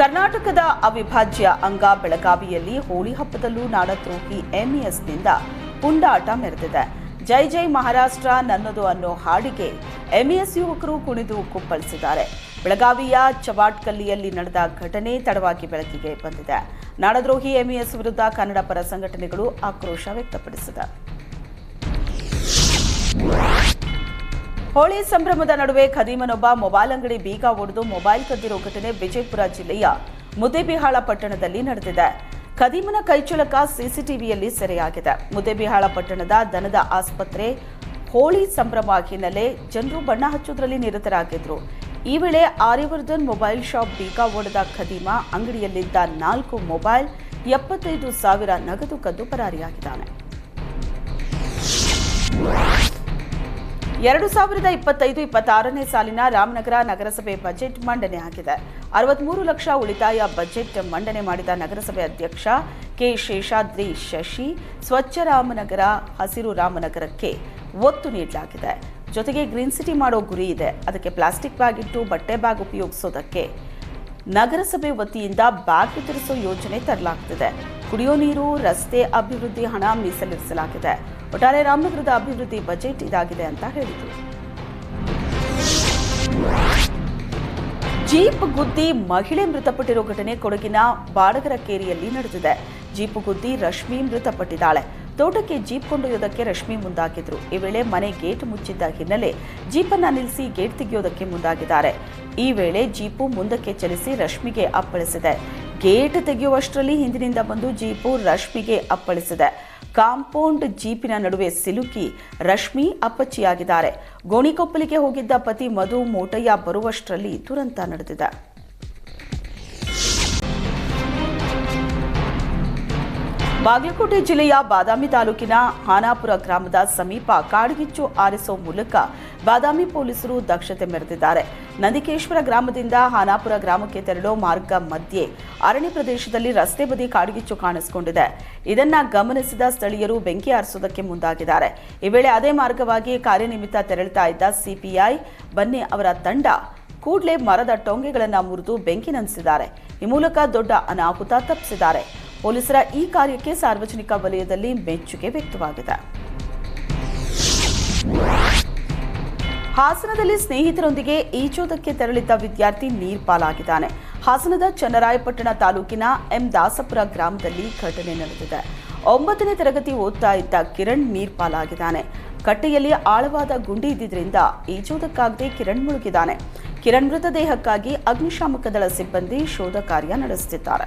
ಕರ್ನಾಟಕದ ಅವಿಭಾಜ್ಯ ಅಂಗ ಬೆಳಗಾವಿಯಲ್ಲಿ ಹೋಳಿ ಹಬ್ಬದಲ್ಲೂ ನಾಡದ್ರೋಹಿ ಎಂಇಎಸ್ನಿಂದ ಪುಂಡಾಟ ಮೆರೆದಿದೆ. ಜೈ ಜೈ ಮಹಾರಾಷ್ಟ್ರ ನನ್ನದು ಅನ್ನೋ ಹಾಡಿಗೆ ಎಂಇಎಸ್ ಯುವಕರು ಕುಣಿದು ಕುಪ್ಪಳಿಸಿದ್ದಾರೆ. ಬೆಳಗಾವಿಯ ಚವಾಟ್ಕಲ್ಲಿಯಲ್ಲಿ ನಡೆದ ಘಟನೆ ತಡವಾಗಿ ಬೆಳಕಿಗೆ ಬಂದಿದೆ. ನಾಡದ್ರೋಹಿ ಎಂಇಎಸ್ ವಿರುದ್ಧ ಕನ್ನಡ ಪರ ಸಂಘಟನೆಗಳು ಆಕ್ರೋಶ ವ್ಯಕ್ತಪಡಿಸಿದೆ. ಹೋಳಿ ಸಂಭ್ರಮದ ನಡುವೆ ಖದೀಮನೊಬ್ಬ ಮೊಬೈಲ್ ಅಂಗಡಿ ಬೀಗ ಒಡೆದು ಮೊಬೈಲ್ ಕದ್ದಿರೋ ಘಟನೆ ವಿಜಯಪುರ ಜಿಲ್ಲೆಯ ಮುದ್ದೇಬಿಹಾಳ ಪಟ್ಟಣದಲ್ಲಿ ನಡೆದಿದೆ. ಖದೀಮನ ಕೈಚಳಕ ಸಿಸಿಟಿವಿಯಲ್ಲಿ ಸೆರೆಯಾಗಿದೆ. ಮುದ್ದೇಬಿಹಾಳ ಪಟ್ಟಣದ ದನದ ಆಸ್ಪತ್ರೆ ಹೋಳಿ ಸಂಭ್ರಮ ಹಿನ್ನೆಲೆ ಜನರು ಬಣ್ಣ ಹಚ್ಚುವುದರಲ್ಲಿ ನಿರತರಾಗಿದ್ರು. ಈ ವೇಳೆ ಆರ್ಯವರ್ಧನ್ ಮೊಬೈಲ್ ಶಾಪ್ ಬೀಗ ಒಡೆದ ಖದೀಮ ಅಂಗಡಿಯಲ್ಲಿದ್ದ ನಾಲ್ಕು ಮೊಬೈಲ್ ಎಪ್ಪತ್ತೈದು ಸಾವಿರ ನಗದು ಕದ್ದು ಪರಾರಿಯಾಗಿದ್ದಾನೆ. ಎರಡು ಸಾವಿರದ ಇಪ್ಪತ್ತೈದು, ಇಪ್ಪತ್ತಾರನೇ ಸಾಲಿನ ರಾಮನಗರ ನಗರಸಭೆ ಬಜೆಟ್ ಮಂಡನೆ ಆಗಿದೆ. ಅರವತ್ಮೂರು ಲಕ್ಷ ಉಳಿತಾಯ ಬಜೆಟ್ ಮಂಡನೆ ಮಾಡಿದ ನಗರಸಭೆ ಅಧ್ಯಕ್ಷ ಕೆ. ಶೇಷಾದ್ರಿ ಶಶಿ, ಸ್ವಚ್ಛ ರಾಮನಗರ, ಹಸಿರು ರಾಮನಗರಕ್ಕೆ ಒತ್ತು ನೀಡಲಾಗಿದೆ. ಜೊತೆಗೆ ಗ್ರೀನ್ ಸಿಟಿ ಮಾಡೋ ಗುರಿ ಇದೆ. ಅದಕ್ಕೆ ಪ್ಲಾಸ್ಟಿಕ್ ಬ್ಯಾಗ್ ಇಟ್ಟು ಬಟ್ಟೆ ಬ್ಯಾಗ್ ಉಪಯೋಗಿಸೋದಕ್ಕೆ ನಗರಸಭೆ ವತಿಯಿಂದ ಬ್ಯಾಗ್ ವಿತರಿಸೋ ಯೋಜನೆ ತರಲಾಗ್ತಿದೆ. ಕುಡಿಯೋ ನೀರು, ರಸ್ತೆ ಅಭಿವೃದ್ಧಿ ಹಣ ಮೀಸಲಿರಿಸಲಾಗಿದೆ. ಒಟ್ಟಾರೆ ರಾಮನಗರದ ಅಭಿವೃದ್ಧಿ ಬಜೆಟ್ ಇದಾಗಿದೆ ಅಂತ ಹೇಳಿದರು. ಜೀಪ್ ಗುದ್ದಿ ಮಹಿಳೆ ಮೃತಪಟ್ಟಿರೋ ಘಟನೆ ಕೊಡಗಿನ ಬಾಡಗರ ಕೇರಿಯಲ್ಲಿ ನಡೆದಿದೆ. ಜೀಪ್ ಗುದ್ದಿ ರಶ್ಮಿ ಮೃತಪಟ್ಟಿದ್ದಾಳೆ. ತೋಟಕ್ಕೆ ಜೀಪ್ ಕೊಂಡೊಯ್ಯೋದಕ್ಕೆ ರಶ್ಮಿ ಮುಂದಾಗಿದ್ರು. ಈ ವೇಳೆ ಮನೆ ಗೇಟ್ ಮುಚ್ಚಿದ್ದ ಹಿನ್ನೆಲೆ ಜೀಪನ್ನ ನಿಲ್ಲಿಸಿ ಗೇಟ್ ತೆಗೆಯೋದಕ್ಕೆ ಮುಂದಾಗಿದ್ದಾರೆ. ಈ ವೇಳೆ ಜೀಪು ಮುಂದಕ್ಕೆ ಚಲಿಸಿ ರಶ್ಮಿಗೆ ಅಪ್ಪಳಿಸಿದೆ. ಗೇಟ್ ತೆಗೆಯುವಷ್ಟರಲ್ಲಿ ಹಿಂದಿನಿಂದ ಬಂದು ಜೀಪು ರಶ್ಮಿಗೆ ಅಪ್ಪಳಿಸಿದೆ. ಕಾಂಪೌಂಡ್ ಜೀಪಿನ ನಡುವೆ ಸಿಲುಕಿ ರಶ್ಮಿ ಅಪ್ಪಚ್ಚಿಯಾಗಿದ್ದಾರೆ. ಗೋಣಿಕೊಪ್ಪಲಿಗೆ ಹೋಗಿದ್ದ ಪತಿ ಮಧು ಮೋಟಯ್ಯ ಬರುವಷ್ಟರಲ್ಲಿ ದುರಂತ ನಡೆದಿದೆ. ಬಾಗಲಕೋಟೆ ಜಿಲ್ಲೆಯ ಬಾದಾಮಿ ತಾಲೂಕಿನ ಹಾನಾಪುರ ಗ್ರಾಮದ ಸಮೀಪ ಕಾಡುಗಿಚ್ಚು ಆರಿಸೋ ಮೂಲಕ ಬಾದಾಮಿ ಪೊಲೀಸರು ದಕ್ಷತೆ ಮೆರೆದಿದ್ದಾರೆ. ನಂದಿಕೇಶ್ವರ ಗ್ರಾಮದಿಂದ ಹಾನಾಪುರ ಗ್ರಾಮಕ್ಕೆ ತೆರಳೋ ಮಾರ್ಗ ಮಧ್ಯೆ ಅರಣ್ಯ ಪ್ರದೇಶದಲ್ಲಿ ರಸ್ತೆ ಬದಿ ಕಾಡುಗಿಚ್ಚು ಕಾಣಿಸಿಕೊಂಡಿದೆ. ಇದನ್ನ ಗಮನಿಸಿದ ಸ್ಥಳೀಯರು ಬೆಂಕಿ ಆರಿಸೋದಕ್ಕೆ ಮುಂದಾಗಿದ್ದಾರೆ. ಈ ವೇಳೆ ಅದೇ ಮಾರ್ಗವಾಗಿ ಕಾರ್ಯನಿಮಿತ್ತ ತೆರಳುತ್ತಾ ಇದ್ದ ಸಿಪಿಐ ಬನ್ನಿ ಅವರ ತಂಡ ಕೂಡಲೇ ಮರದ ಟೊಂಗೆಗಳನ್ನು ಮುರಿದು ಬೆಂಕಿ ನಂದಿಸಿದ್ದಾರೆ. ಈ ಮೂಲಕ ದೊಡ್ಡ ಅನಾಹುತ ತಪ್ಪಿಸಿದ್ದಾರೆ. ಪೊಲೀಸರ ಈ ಕಾರ್ಯಕ್ಕೆ ಸಾರ್ವಜನಿಕ ವಲಯದಲ್ಲಿ ಮೆಚ್ಚುಗೆ ವ್ಯಕ್ತವಾಗಿದೆ. ಹಾಸನದಲ್ಲಿ ಸ್ನೇಹಿತರೊಂದಿಗೆ ಈಜೋದಕ್ಕೆ ತೆರಳಿದ್ದ ವಿದ್ಯಾರ್ಥಿ ನೀರ್ಪಾಲಾಗಿದ್ದಾನೆ. ಹಾಸನದ ಚನ್ನರಾಯಪಟ್ಟಣ ತಾಲೂಕಿನ ಎಂ ದಾಸಪುರ ಗ್ರಾಮದಲ್ಲಿ ಘಟನೆ ನಡೆದಿದೆ. ಒಂಬತ್ತನೇ ತರಗತಿ ಓದ್ತಾ ಇದ್ದ ಕಿರಣ್ ನೀರ್ಪಾಲಾಗಿದ್ದಾನೆ. ಕಟ್ಟೆಯಲ್ಲಿ ಆಳವಾದ ಗುಂಡಿ ಇದ್ದಿದ್ದರಿಂದ ಈಜೋದಕ್ಕಾಗದೆ ಕಿರಣ್ ಮುಳುಗಿದ್ದಾನೆ. ಕಿರಣ್ ಮೃತದೇಹಕ್ಕಾಗಿ ಅಗ್ನಿಶಾಮಕ ದಳ ಸಿಬ್ಬಂದಿ ಶೋಧ ಕಾರ್ಯ ನಡೆಸುತ್ತಿದ್ದಾರೆ.